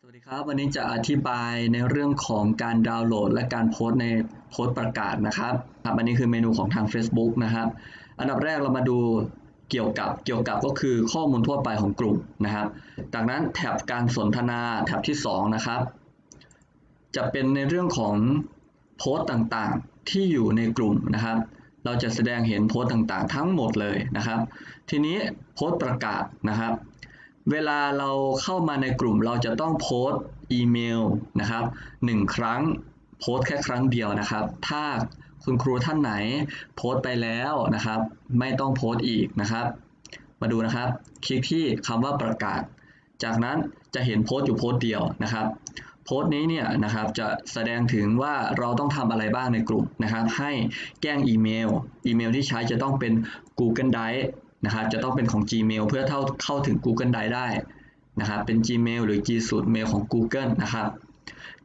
สวัสดีครับ วันนี้จะอธิบายในเรื่องของการดาวน์โหลด และการโพสต์ในโพสต์ประกาศนะครับครับ อันนี้คือเมนูของทาง Facebook นะครับ อันดับแรกเรามาดูเกี่ยวกับเกี่ยวกับก็คือข้อมูลทั่วไปของกลุ่มนะครับ จากนั้นแท็บการสนทนาแท็บที่2นะครับ จะเป็นในเรื่องของโพสต์ต่างๆที่อยู่ในกลุ่มนะครับ เราจะแสดงเห็นโพสต์ต่างๆ ทั้งหมดเลยนะครับ ทีนี้โพสต์ประกาศนะครับ เวลาเราเข้ามาในกลุ่มเราจะต้องโพสต์อีเมลนะครับหนึ่งครั้งโพสต์แค่ครั้งเดียวนะครับ ถ้าคุณครูท่านไหนโพสต์ไปแล้วนะครับ ไม่ต้องโพสต์อีกนะครับ มาดูนะครับ คลิกที่คำว่าประกาศ จากนั้นจะเห็นโพสต์อยู่โพสต์เดียวนะครับโพสต์นี้เนี่ยนะครับจะแสดงถึงว่าเราต้องทำอะไรบ้างในกลุ่มนะครับ ให้แจ้งอีเมล อีเมลที่ใช้จะต้องเป็น Google Drive นะครับจะต้องเป็นของ Gmail เพื่อเข้าเข้าถึง Google Drive ได้นะครับเป็น Gmail หรือ G Suite Mail ของ Google นะครับ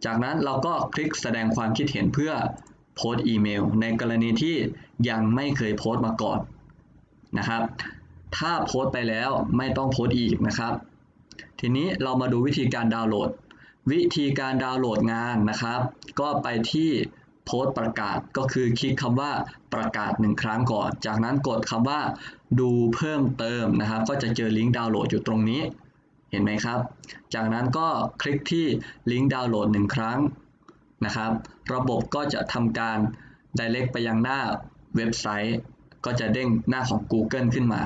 จากนั้นเราก็คลิกแสดงความคิดเห็นเพื่อโพสต์อีเมล ในกรณีที่ยังไม่เคยโพสต์มาก่อนนะครับ ถ้าโพสต์ไปแล้วไม่ต้องโพสต์อีกนะครับ ทีนี้เรามาดูวิธีการดาวน์โหลด วิธีการดาวน์โหลดงานนะครับ ก็ไปที่ โพสต์ประกาศก็คือคลิกคำว่าประกาศหนึ่งครั้งก่อน จากนั้นกดคำว่าดูเพิ่มเติมนะครับ ก็จะเจอลิงก์ดาวน์โหลดอยู่ตรงนี้ เห็นไหมครับ จากนั้นก็คลิกที่ลิงก์ดาวน์โหลดหนึ่งครั้งนะครับ ระบบก็จะทำการ direct ไปยังหน้าเว็บไซต์ ก็จะเด้งหน้าของ Google ขึ้นมา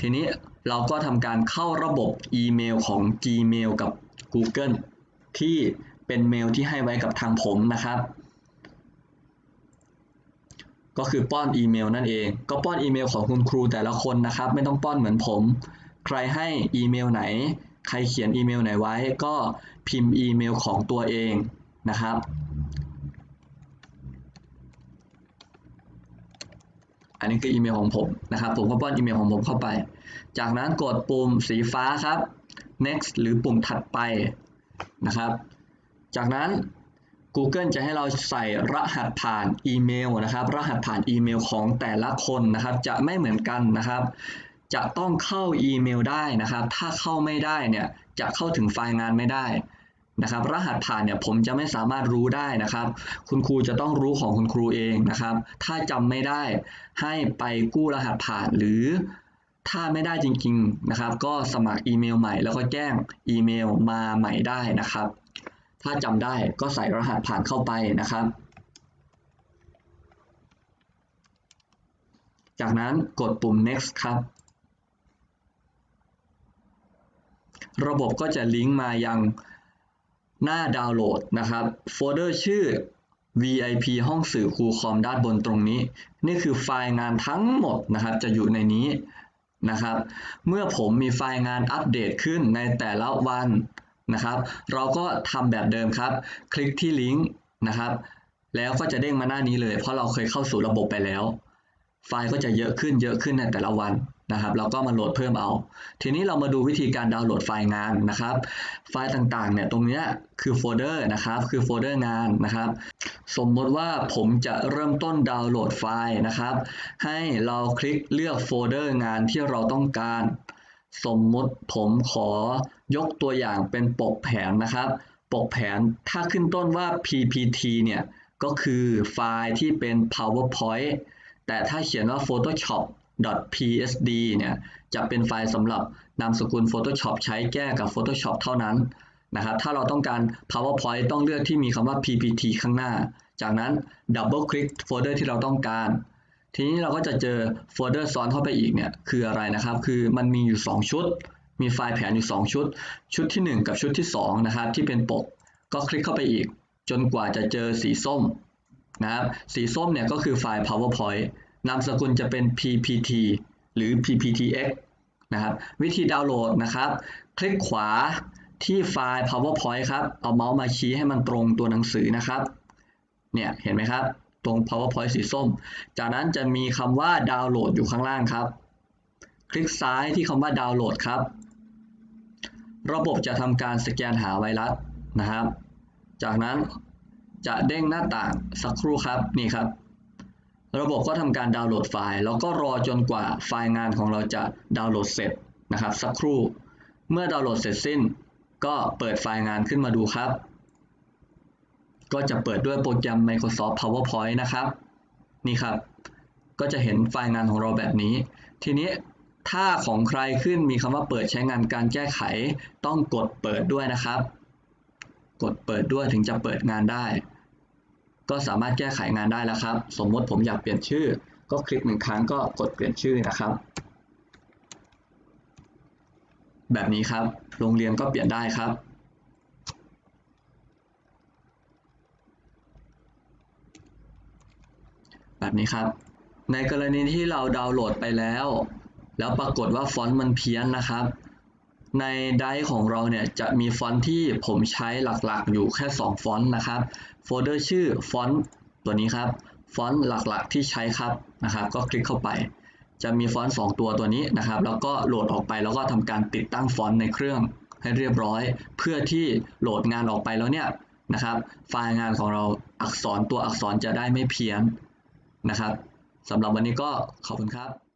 ทีนี้เราก็ทำการเข้าระบบอีเมลของ Gmail กับ Google ที่เป็นเมลที่ให้ไว้กับทางผมนะครับ ก็คือป้อนอีเมลนั่นเอง ก็ป้อนอีเมลของคุณครูแต่ละคนนะครับ ไม่ต้องป้อนเหมือนผม ใครให้อีเมลไหน ใครเขียนอีเมลไหนไว้ ก็พิมพ์อีเมลของตัวเองนะครับ อันนี้คืออีเมลของผมนะครับ ผมก็ป้อนอีเมลของผมเข้าไป จากนั้นกดปุ่มสีฟ้าครับ next หรือปุ่มถัดไปนะครับ จากนั้น Google จะให้เราใส่รหัสผ่านอีเมลนะครับ รหัสผ่านอีเมลของแต่ละคนนะครับ จะไม่เหมือนกันนะครับ จะต้องเข้าอีเมลได้นะครับ ถ้าเข้าไม่ได้เนี่ยจะเข้าถึงไฟล์งานไม่ได้นะครับ รหัสผ่านเนี่ยผมจะไม่สามารถรู้ได้นะครับ คุณครูจะต้องรู้ของคุณครูเองนะครับ ถ้าจำไม่ได้ให้ไปกู้รหัสผ่านหรือถ้าไม่ได้จริง ๆนะครับ ก็สมัครอีเมลใหม่แล้วก็แจ้งอีเมลมาใหม่ได้นะครับ ถ้าจำได้ก็ใส่รหัสผ่านเข้าไปนะครับ จากนั้นกดปุ่ม next ครับ ระบบก็จะลิงก์มายังหน้าดาวน์โหลดนะครับ โฟลเดอร์ชื่อ VIP ห้องสื่อครูคอมด้านบนตรงนี้ นี่คือไฟล์งานทั้งหมดนะครับ จะอยู่ในนี้นะครับ เมื่อผมมีไฟล์งานอัปเดตขึ้นในแต่ละวัน นะครับ เราก็ทำแบบเดิมครับ คลิกที่ลิงก์นะครับ แล้วก็จะเด้งมาหน้านี้เลย เพราะเราเคยเข้าสู่ระบบไปแล้ว ไฟล์ก็จะเยอะขึ้นเยอะขึ้นในแต่ละวันนะครับเราก็มาโหลดเพิ่มเอา ทีนี้เรามาดูวิธีการดาวน์โหลดไฟล์งานนะครับ ไฟล์ต่างๆเนี่ยตรงนี้คือโฟลเดอร์นะครับ คือโฟลเดอร์งานนะครับ สมมติว่าผมจะเริ่มต้นดาวน์โหลดไฟล์นะครับ ให้เราคลิกเลือกโฟลเดอร์งานที่เราต้องการ สมมติผมขอยกตัวอย่างเป็นปกแผนนะครับ ปกแผนถ้าขึ้นต้นว่า ppt เนี่ยก็คือไฟล์ที่เป็น powerpoint แต่ถ้าเขียนว่า photoshop .psd เนี่ยจะเป็นไฟล์สำหรับนามสกุล Photoshop ใช้แก้กับ Photoshop เท่านั้นนะครับ ถ้าเราต้องการ PowerPoint ต้องเลือกที่มีคำว่า ppt ข้างหน้า จากนั้นดับเบิลคลิกโฟลเดอร์ที่เราต้องการ ทีนี้เราก็จะเจอโฟลเดอร์ซ้อนเข้าไปอีกเนี่ยคืออะไรนะครับ คือมันมีอยู่ 2 ชุด มีไฟล์แผนอยู่ 2 ชุด ชุดที่ 1 กับชุดที่2นะครับที่เป็นปกก็คลิกเข้าไปอีก จนกว่าจะเจอสีส้มนะครับสีส้มเนี่ยก็คือไฟล์ PowerPoint นามสกุลจะเป็น ppt หรือ pptx นะครับวิธีดาวน์โหลดนะครับ คลิกขวาที่ไฟล์ powerpoint ครับ เอาเมาส์มาชี้ให้มันตรงตัวหนังสือนะครับ เนี่ยเห็นไหมครับ ตรง powerpoint สีส้ม จากนั้นจะมีคำว่าดาวน์โหลดอยู่ข้างล่างครับ คลิกซ้ายที่คำว่าดาวน์โหลดครับ ระบบจะทำการสแกนหาไวรัสนะครับ จากนั้นจะเด้งหน้าต่างสักครู่ครับนี่ครับ ระบบก็ทำการดาวน์โหลดไฟล์ แล้วก็รอจนกว่าไฟล์งานของเราจะดาวน์โหลดเสร็จนะครับ สักครู่ เมื่อดาวน์โหลดเสร็จสิ้น ก็เปิดไฟล์งานขึ้นมาดูครับ ก็จะเปิดด้วยโปรแกรม Microsoft PowerPoint นะครับ นี่ครับ ก็จะเห็นไฟล์งานของเราแบบนี้ ทีนี้ถ้าของใครขึ้นมีคำว่าเปิดใช้งานการแก้ไข ต้องกดเปิดด้วยนะครับ กดเปิดด้วยถึงจะเปิดงานได้ ก็สามารถแก้ไขงานได้แล้วครับ สมมติผมอยากเปลี่ยนชื่อ ก็คลิกหนึ่งครั้งก็กดเปลี่ยนชื่อนะครับ แบบนี้ครับ โรงเรียนก็เปลี่ยนได้ครับ แบบนี้ครับ ในกรณีที่เราดาวน์โหลดไปแล้ว แล้วปรากฏว่าฟอนต์มันเพี้ยนนะครับ ในไดร์ของเราเนี่ยจะมีฟอนต์ที่ผมใช้หลักๆ อยู่แค่ 2 ฟอนต์นะครับ โฟลเดอร์ชื่อฟอนต์ตัวนี้ครับ ฟอนต์หลักๆ ที่ใช้ครับนะครับ ก็คลิกเข้าไป จะมีฟอนต์2ตัวตัวนี้นะครับ แล้วก็โหลดออกไปแล้วก็ทำการติดตั้งฟอนต์ในเครื่องให้เรียบร้อย เพื่อที่โหลดงานออกไปแล้วเนี่ยนะครับ ไฟล์งานของเราอักษรตัวอักษรจะได้ไม่เพี้ยน นะครับสำหรับวันนี้ก็ขอบคุณครับ